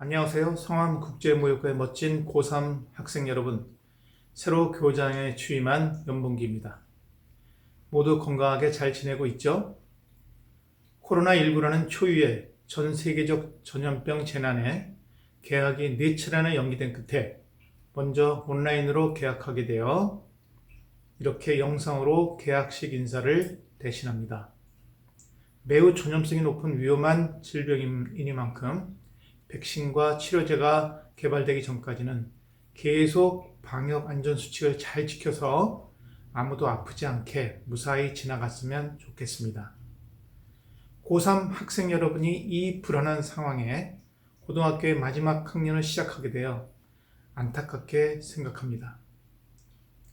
안녕하세요. 성암국제무역회 멋진 고3 학생 여러분. 새로 교장에 취임한 연봉기입니다. 모두 건강하게 잘 지내고 있죠? 코로나19라는 초유의 전 세계적 전염병 재난에 계약이 네 차례나 연기된 끝에 먼저 온라인으로 계약하게 되어 이렇게 영상으로 계약식 인사를 대신합니다. 매우 전염성이 높은 위험한 질병이니만큼 백신과 치료제가 개발되기 전까지는 계속 방역 안전 수칙을 잘 지켜서 아무도 아프지 않게 무사히 지나갔으면 좋겠습니다. 고3 학생 여러분이 이 불안한 상황에 고등학교의 마지막 학년을 시작하게 되어 안타깝게 생각합니다.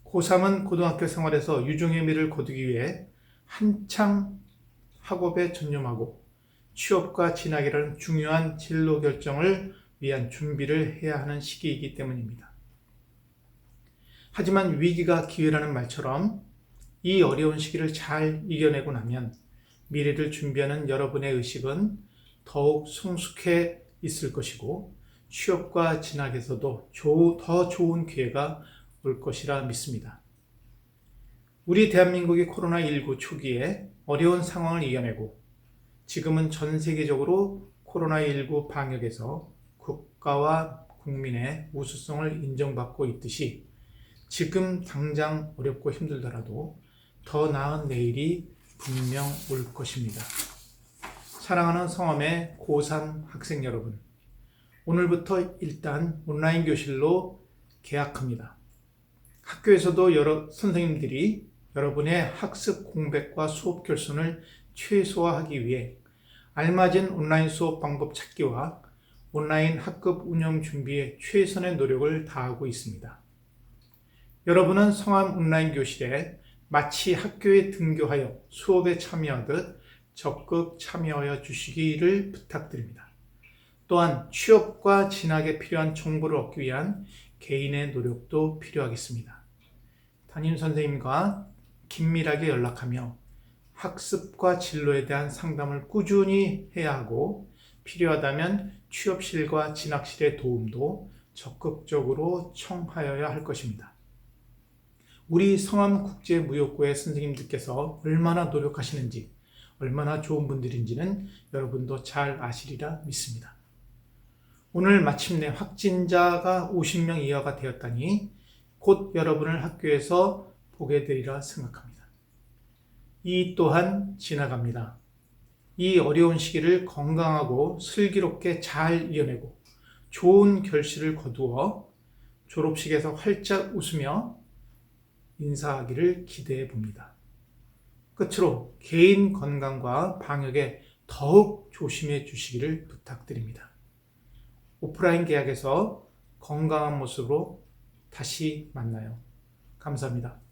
고3은 고등학교 생활에서 유종의 미를 거두기 위해 한창 학업에 전념하고 취업과 진학이라는 중요한 진로 결정을 위한 준비를 해야 하는 시기이기 때문입니다. 하지만 위기가 기회라는 말처럼 이 어려운 시기를 잘 이겨내고 나면 미래를 준비하는 여러분의 의식은 더욱 성숙해 있을 것이고 취업과 진학에서도 더 좋은 기회가 올 것이라 믿습니다. 우리 대한민국이 코로나19 초기에 어려운 상황을 이겨내고 지금은 전 세계적으로 코로나19 방역에서 국가와 국민의 우수성을 인정받고 있듯이 지금 당장 어렵고 힘들더라도 더 나은 내일이 분명 올 것입니다. 사랑하는 성함의 고3 학생 여러분, 오늘부터 일단 온라인 교실로 개학합니다. 학교에서도 여러 선생님들이 여러분의 학습 공백과 수업 결손을 최소화하기 위해 알맞은 온라인 수업 방법 찾기와 온라인 학급 운영 준비에 최선의 노력을 다하고 있습니다. 여러분은 성함 온라인 교실에 마치 학교에 등교하여 수업에 참여하듯 적극 참여하여 주시기를 부탁드립니다. 또한 취업과 진학에 필요한 정보를 얻기 위한 개인의 노력도 필요하겠습니다. 담임 선생님과 긴밀하게 연락하며 학습과 진로에 대한 상담을 꾸준히 해야 하고 필요하다면 취업실과 진학실의 도움도 적극적으로 청하여야 할 것입니다. 우리 성암국제무역고의 선생님들께서 얼마나 노력하시는지, 얼마나 좋은 분들인지는 여러분도 잘 아시리라 믿습니다. 오늘 마침내 확진자가 50명 이하가 되었다니 곧 여러분을 학교에서 보게 되리라 생각합니다. 이 또한 지나갑니다. 이 어려운 시기를 건강하고 슬기롭게 잘 이겨내고 좋은 결실을 거두어 졸업식에서 활짝 웃으며 인사하기를 기대해 봅니다. 끝으로 개인 건강과 방역에 더욱 조심해 주시기를 부탁드립니다. 오프라인 계약에서 건강한 모습으로 다시 만나요. 감사합니다.